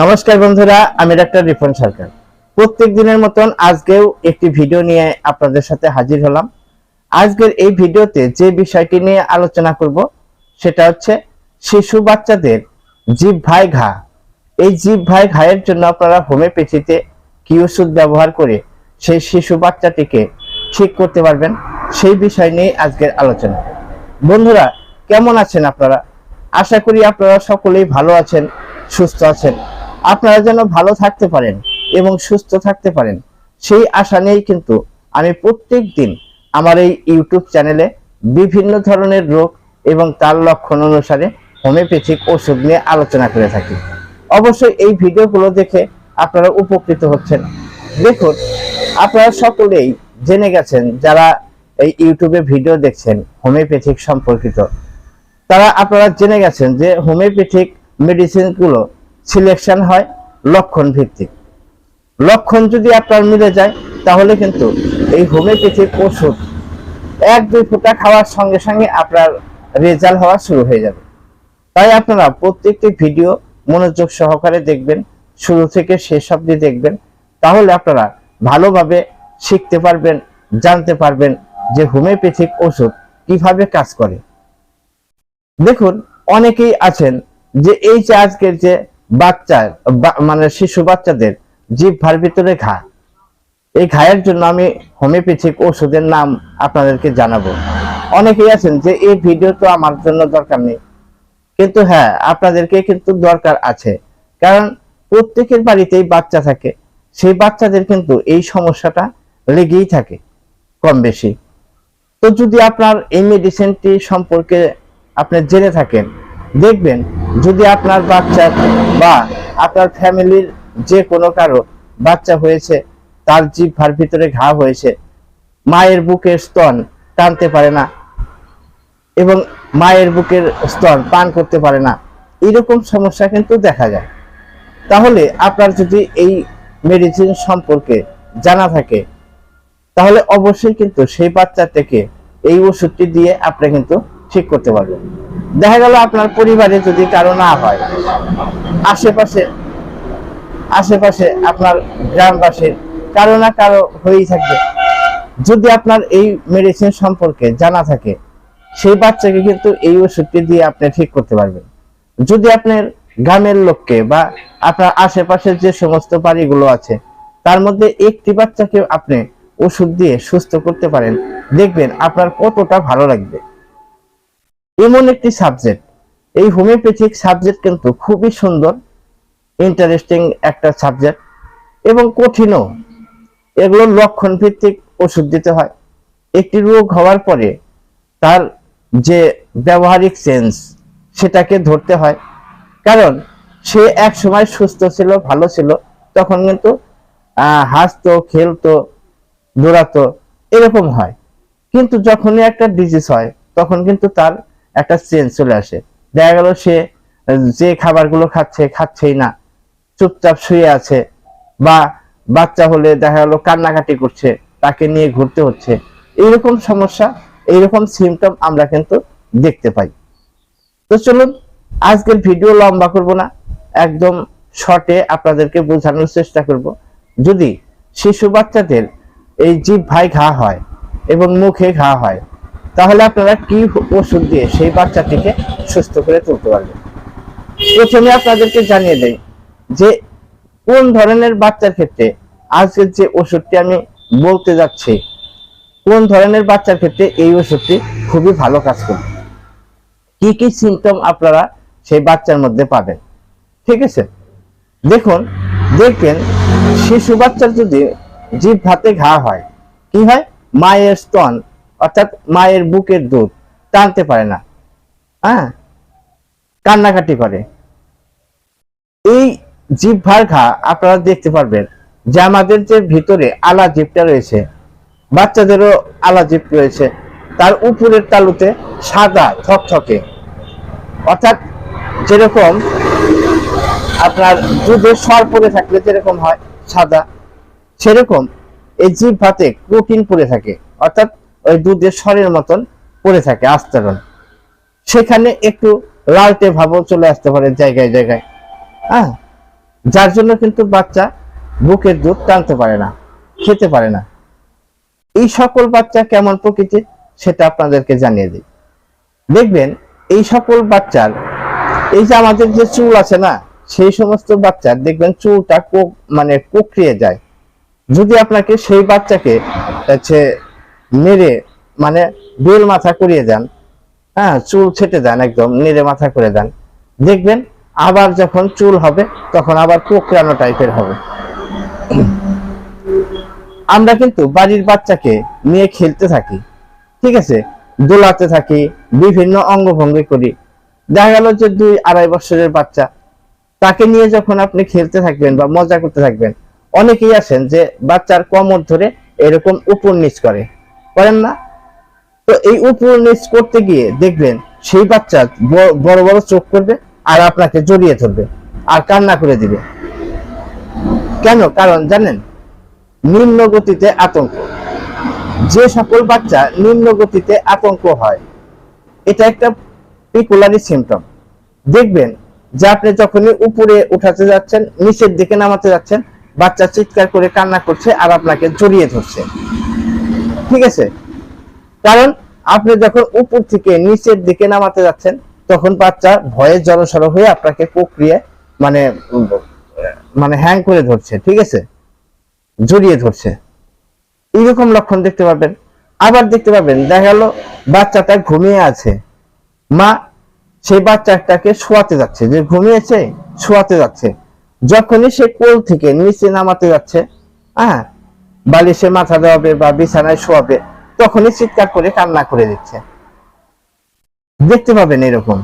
নমস্কার বন্ধুরা, আমি ডাক্তার রিপন সরকার। প্রত্যেক দিনের মতন আজকেও একটি ভিডিও নিয়ে আপনাদের সাথে হাজির হলাম। আজকের এই ভিডিওতে যে বিষয়টি নিয়ে আলোচনা করব, সেটা হচ্ছে শিশু বাচ্চাদের জীব ভাই ঘা। এই জীব ভাই ঘায়ের জন্য আপনারা হোমিওপ্যাথিতে কি ওষুধ ব্যবহার করে সেই শিশু বাচ্চাটিকে ঠিক করতে পারবেন, সেই বিষয় নিয়ে আজকের আলোচনা। বন্ধুরা, কেমন আছেন আপনারা? আশা করি আপনারা সকলেই ভালো আছেন, সুস্থ আছেন। আপনারা যেন ভালো থাকতে পারেন এবং সুস্থ থাকতে পারেন, সেই আশা নিয়েই কিন্তু আমি প্রত্যেক দিন আমার এই ইউটিউব চ্যানেলে বিভিন্ন ধরনের রোগ এবং তার লক্ষণ অনুসারে হোমিওপ্যাথিক ওষুধ নিয়ে আলোচনা করে থাকি। অবশ্যই এই ভিডিওগুলো দেখে আপনারা উপকৃত হচ্ছেন। দেখুন, আপনারা সকলেই জেনে গেছেন যারা এই ইউটিউবে ভিডিও দেখছেন হোমিওপ্যাথিক সম্পর্কিত, তারা আপনারা জেনে গেছেন যে হোমিওপ্যাথিক মেডিসিনগুলো সিলেকশন হয় লক্ষণ ভিত্তিক। লক্ষণ যদি আপনার মিলে যায়, তাহলে কিন্তু এই হোমিওপ্যাথিক ওষুধ এক দুই ফোঁটা খাওয়ার সঙ্গে সঙ্গে আপনার রেজাল্ট হওয়া শুরু হয়ে যাবে। তাই আপনারা প্রত্যেকটি ভিডিও মনোযোগ সহকারে দেখবেন, শুরু থেকে শেষ অবধি দেখবেন, তাহলে আপনারা ভালোভাবে শিখতে পারবেন, জানতে পারবেন যে হোমিওপ্যাথিক ওষুধ কীভাবে কাজ করে। দেখুন, অনেকেই আছেন যে এই যে আজকের যে বাচ্চা, বা- মানে শিশু বাচ্চাদের জিভার ভিতরে ঘা। এই ঘায়ের জন্য আমি হোমিওপ্যাথিক ওষুধের নাম আপনাদেরকে জানাব। অনেকেই আছেন যে, এই ভিডিও তো আমার জন্য দরকার নেই। কিন্তু হ্যাঁ আপনাদেরকে কিন্তু দরকার আছে। কারণ প্রত্যেকের বাড়িতেই বাচ্চা থাকে। সেই বাচ্চাদের কিন্তু এই সমস্যাটা লেগেই থাকে কম বেশি। তো যদি আপনার এই মেডিসিনটি সম্পর্কে আপনি জেনে থাকেন দেখবেন, যদি আপনার বাচ্চার বা আপনার ফ্যামিলির যে কোনো কারও বাচ্চা হয়েছে, তার জিভার ভিতরে ঘা হয়েছে, মায়ের বুকের স্তন টানতে পারে না এবং মায়ের বুকের স্তন পান করতে পারে না, এরকম সমস্যা কিন্তু দেখা যায়। তাহলে আপনার যদি এই মেডিসিন সম্পর্কে জানা থাকে, তাহলে অবশ্যই কিন্তু সেই বাচ্চাটাকে এই ওষুধটি দিয়ে আপনি কিন্তু ঠিক করতে পারবেন। দেখা গেল আপনার পরিবারে যদি কারও না হয়, আশেপাশে আশেপাশে আপনার গ্রামবাসীর কারও না কারও হয়েই থাকবে। যদি আপনার এই মেডিসিন সম্পর্কে জানা থাকে, সেই বাচ্চাকে কিন্তু এই ওষুধটি দিয়ে আপনি ঠিক করতে পারবেন। যদি আপনার গ্রামের লোককে বা আপনার আশেপাশে যে সমস্ত বাড়িগুলো আছে, তার মধ্যে একটি বাচ্চাকে আপনি ওষুধ দিয়ে সুস্থ করতে পারেন, দেখবেন আপনার কতটা ভালো লাগবে। এমন একটি সাবজেক্ট এই হোমিওপ্যাথিক সাবজেক্ট কিন্তু খুবই সুন্দর ইন্টারেস্টিং একটা সাবজেক্ট এবং কঠিনও। এগুলো লক্ষণ ভিত্তিক ওষুধ দিতে হয়। একটি রোগ হওয়ার পরে তার যে ব্যবহারিক সেন্স সেটাকে ধরতে হয়। কারণ সে এক সময় সুস্থ ছিল, ভালো ছিল, তখন কিন্তু হাসতো, খেলতো, দৌড়াতো, এরকম হয়। কিন্তু যখনই একটা ডিজিজ হয়, তখন কিন্তু তার একটা চেঞ্জ চলে আসে। দেখা গেল সে, যে খাবারগুলো খাচ্ছে, খাচ্ছেই না। চুপচাপ শুয়ে আছে বা বাচ্চা হলে দেখা গেল কান্নাকাটি করছে, তাকে নিয়ে ঘুরতে হচ্ছে। এইরকম সমস্যা, এইরকম সিমটম আমরা কিন্তু দেখতে পাই। তো চলুন, আজকের ভিডিও লম্বা করব না, একদম শর্টে আপনাদেরকে বোঝানোর চেষ্টা করব। যদি শিশু বাচ্চাদের এই জিভ ভাই ঘা হয় এবং মুখে ঘা হয় তাহলে আপনারা কি ওষুধ দিয়ে সেই বাচ্চাটিকে সুস্থ করে তুলতে পারবেন? প্রথমে আপনাদেরকে জানিয়ে দেয় যে কোন ধরনের বাচ্চার ক্ষেত্রে আজকের যে ওষুধটি আমি বলতে যাচ্ছি, কোন ধরনের বাচ্চার ক্ষেত্রে এই ওষুধটি খুবই ভালো কাজ করবে কি কি সিমটম আপনারা সেই বাচ্চার মধ্যে পাবেন? ঠিক আছে? দেখুন, দেখবেন শিশু বাচ্চার যদি জিভ ভাতে ঘা হয়, কি হয়? মায়ের স্তন অর্থাৎ মায়ের বুকের দুধ, টানতে পারে না। হ্যাঁ? কান্নাকাটি করে। এই জিহ্বার ঘা আপনারা দেখতে পারবেন যে আমাদের যে ভিতরে আলা জিভটা রয়েছে, বাচ্চাদেরও আলা জিভ রয়েছে, তার উপরের তালুতে সাদা থকথকে। অর্থাৎ যেরকম আপনার দুধের সর পড়ে থাকলে যেরকম হয় সাদা, সেরকম এই জিভ ভাতে প্রোটিন পড়ে থাকে। অর্থাৎ ওই দুধের সরের মতন পড়ে থাকে আস্তরণ। সেখানে একটু লালটে ভাবও চলে আসতে পারে জায়গায় জায়গায়। হ্যাঁ যার জন্য কিন্তু বাচ্চা বুকের দুধ টানতে পারে না, খেতে পারে না। এই সকল বাচ্চা কেমন প্রকৃতির সেটা আপনাদেরকে জানিয়ে দিই। দেখবেন, এই সকল বাচ্চার, এই যে আমাদের যে চুল আছে না, সেই সমস্ত বাচ্চার দেখবেন চুলটা মানে কোকড়িয়ে যায়। যদি আপনাকে সেই বাচ্চাকে হচ্ছে মেরে মানে বেল মাথা করিয়ে দেন। হ্যাঁ চুল ছেটে দেন একদম, নেড়ে মাথা করে দেন। দেখবেন আবার যখন চুল হবে, তখন আবার কোকড়ানো টাইপের হবে। আমরা কিন্তু বাড়ির বাচ্চাকে নিয়ে খেলতে থাকি, ঠিক আছে? দোলাতে থাকি, বিভিন্ন অঙ্গভঙ্গি করি। দেখা গেল যে দুই আড়াই বছরের বাচ্চা, তাকে নিয়ে যখন আপনি খেলতে থাকবেন বা মজা করতে থাকবেন, অনেকেই আছেন যে বাচ্চার কোমর ধরে এরকম উপর নিচ করে। করেন না? তো এই উপর নিচ করতে গিয়ে দেখবেন সেই বাচ্চা বড় বড় চোখ করবে আর আপনাকে জড়িয়ে ধরবে আর কান্না করে দিবে। কেন? কারণ জানেন, নিম্ন গতিতে আতঙ্ক। যে সকল বাচ্চা নিম্ন গতিতে আতঙ্ক হয়, এটা একটা পিকুলারি সিমটম দেখবেন যে আপনি যখনই উপরে উঠাতে যাচ্ছেন, নিচের দিকে নামাতে যাচ্ছেন, বাচ্চা চিৎকার করে কান্না করছে আর আপনাকে জড়িয়ে ধরছে। ঠিক আছে? কারণ আপনি যখন উপর থেকে নিচের দিকে নামাতে যাচ্ছেন, তখন বাচ্চা ভয়ে জড়সড় হয়ে আপনাকে প্রক্রিয়া মানে মানে হ্যাং করে ধরছে, ঠিক আছে? জড়িয়ে ধরছে। এইরকম লক্ষণ দেখতে পাবেন। আবার দেখতে পাবেন, দেখা গেল বাচ্চাটা ঘুমিয়ে আছে। মা সেই বাচ্চাটাকে শোয়াতে যাচ্ছে। যে ঘুমিয়েছে, শোয়াতে যাচ্ছে। যখনই সে কোল থেকে নিচে নামাতে যাচ্ছে হ্যাঁ বালিশে মাথা দেওয়াবে বা বিছানায় শোয়াবে, তখনই চিৎকার করে কান্না করে দিচ্ছে। দেখতে পাবেন এরকম।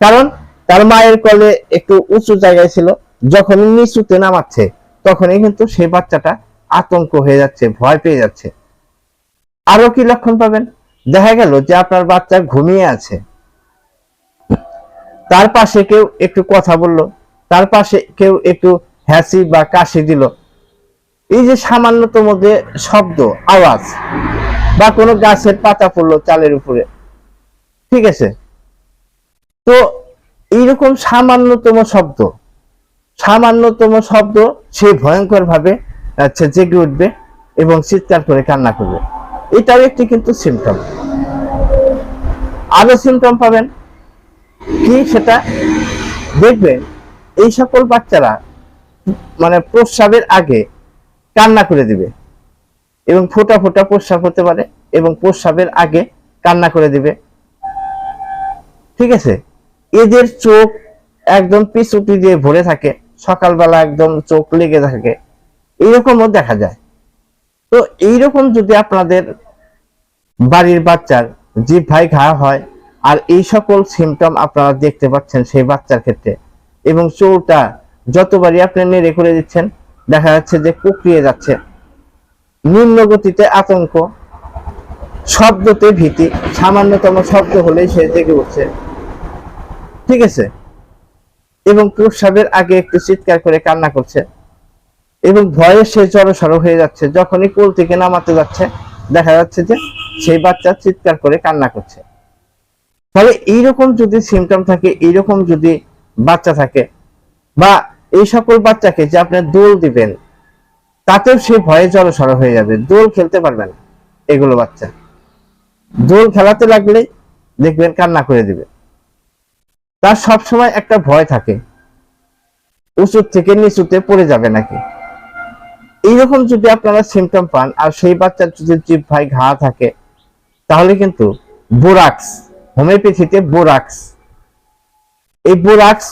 কারণ তার মায়ের কলে একটু উঁচু জায়গায় ছিল, যখনই নিচুতে নামাচ্ছে, তখনই কিন্তু সেই বাচ্চাটা আতঙ্ক হয়ে যাচ্ছে, ভয় পেয়ে যাচ্ছে। আরও কি লক্ষণ পাবেন? দেখা গেল যে আপনার বাচ্চা ঘুমিয়ে আছে। তার পাশে কেউ একটু কথা বলল, তার পাশে কেউ একটু হ্যাসি বা কাশি দিল এই যে সামান্যতম যে শব্দ, আওয়াজ, বা কোনো গাছের পাতা পড়ল চালের উপরে, ঠিক আছে? তো এইরকম সামান্যতম শব্দ সামান্যতম শব্দ সে ভয়ঙ্কর ভাবে আচ্ছা জেগে উঠবে এবং চিৎকার করে কান্না করবে। এটাও একটি কিন্তু সিমটম আরও সিমটম পাবেন। কি সেটা? দেখবেন, এই সকল বাচ্চারা মানে প্রস্রাবের আগে কান্না করে দিবে। এবং ফোটা ফোটা প্রস্রাব হতে পারে এবং প্রস্রাবের আগে কান্না করে দিবে। ঠিক আছে? এদের চোখ একদম পিছুটি দিয়ে ভরে থাকে। সকালবেলা একদম চোখ লেগে থাকে। এইরকমও দেখা যায়। তো এইরকম যদি আপনাদের বাড়ির বাচ্চার জিভ ভাই ঘা হয়, আর এই সকল সিমটম আপনারা দেখতে পাচ্ছেন সেই বাচ্চার ক্ষেত্রে। এবং চোরটা যতবারই আপনি নেড়ে করে দিচ্ছেন দেখা যাচ্ছে যে কুকড়িয়ে যাচ্ছে। নিম্ন গতিতে আতঙ্ক। শব্দতে ভীতি। সামান্যতম শব্দ হলেই সে জেগে উঠছে। ঠিক আছে? এবং প্রস্রাবের আগে একটু চিৎকার করে কান্না করছে। এবং ভয়ে সে জড়সড় হয়ে যাচ্ছে। যখনই কোল থেকে নামাতে যাচ্ছে, দেখা যাচ্ছে যে সেই বাচ্চা চিৎকার করে কান্না করছে। ফলে এইরকম যদি সিমটম থাকে, এইরকম যদি বাচ্চা থাকে, বা এই সকল বাচ্চাকে যে আপনি দোল দিবেন, তাতেও সে ভয়ে জড়সড় হয়ে যাবে। দোল খেলতে পারবে না এগুলো বাচ্চা। দোল খেলাতে লাগলেই দেখবেন কান্না করে দিবে। তার সবসময় একটা ভয় থাকে, উঁচুর থেকে নিচুতে পড়ে যাবে নাকি? এইরকম যদি আপনারা সিমটম পান, আর সেই বাচ্চার যদি জিভ ভাই ঘা থাকে, তাহলে কিন্তু বোরাক্স, হোমিওপ্যাথিতে বোরাক্স। এই বোরাক্স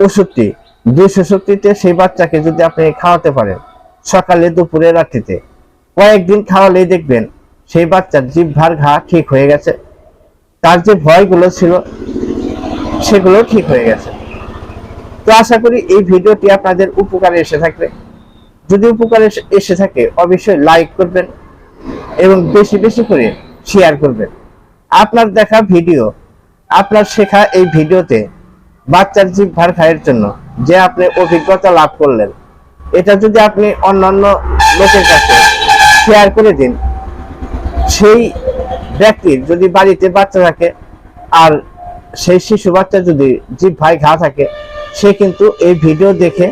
ওষুধটি দুইশো শক্তিতে সেই বাচ্চাকে যদি আপনি খাওয়াতে পারেন, সকালে, দুপুরে, রাত্রিতে, কয়েকদিন খাওয়ালেই দেখবেন সেই বাচ্চার জিভ ভার ঘা ঠিক হয়ে গেছে। তার যে ভয়গুলো ছিল, সেগুলো ঠিক হয়ে গেছে। তো আশা করি এই ভিডিওটি আপনাদের উপকারে এসে থাকবে। যদি উপকারে এসে থাকে, অবশ্যই লাইক করবেন এবং বেশি বেশি করে শেয়ার করবেন। আপনার দেখা ভিডিও, আপনার শেখা এই ভিডিওতে বাচ্চার জিভ ভার খায়ের জন্য যে আপনি অভিজ্ঞতা লাভ করলেন। এটা যদি আপনি অন্যান্য লোকের কাছে শেয়ার করে দিন, সেই ব্যক্তির যদি বাড়িতে বাচ্চা থাকে আর সেই শিশু বাচ্চা যদি জিভ ভাই ঘা থাকে, সে কিন্তু এই ভিডিও দেখে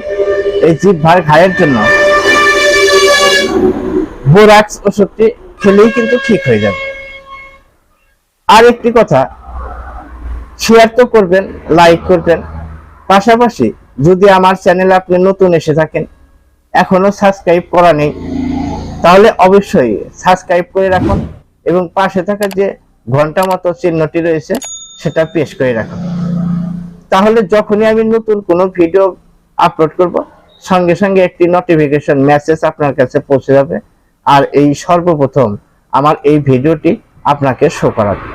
এই জিভ ভাই ঘায়ের জন্য বোরাক্স ওষুধটি খেলেই কিন্তু ঠিক হয়ে যাবে। আর একটি কথা শেয়ার তো করবেন লাইক করবেন, পাশাপাশি যদি আমার চ্যানেলে আপনি নতুন এসে থাকেন, এখনও সাবস্ক্রাইব করা নেই, তাহলে অবশ্যই সাবস্ক্রাইব করে রাখুন এবং পাশে থাকা যে ঘণ্টা মতো চিহ্নটি রয়েছে, সেটা প্রেস করে রাখুন। তাহলে যখনই আমি নতুন কোনো ভিডিও আপলোড করব, সঙ্গে সঙ্গে একটি নোটিফিকেশন মেসেজ আপনার কাছে পৌঁছে যাবে, আর এই সর্বপ্রথম আমার এই ভিডিওটি আপনাকে শো করাবে।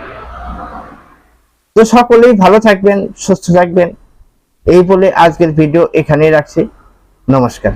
তো সকলেই ভালো থাকবেন, সুস্থ থাকবেন এই বলে আজকের ভিডিও এখানেই রাখছি। নমস্কার।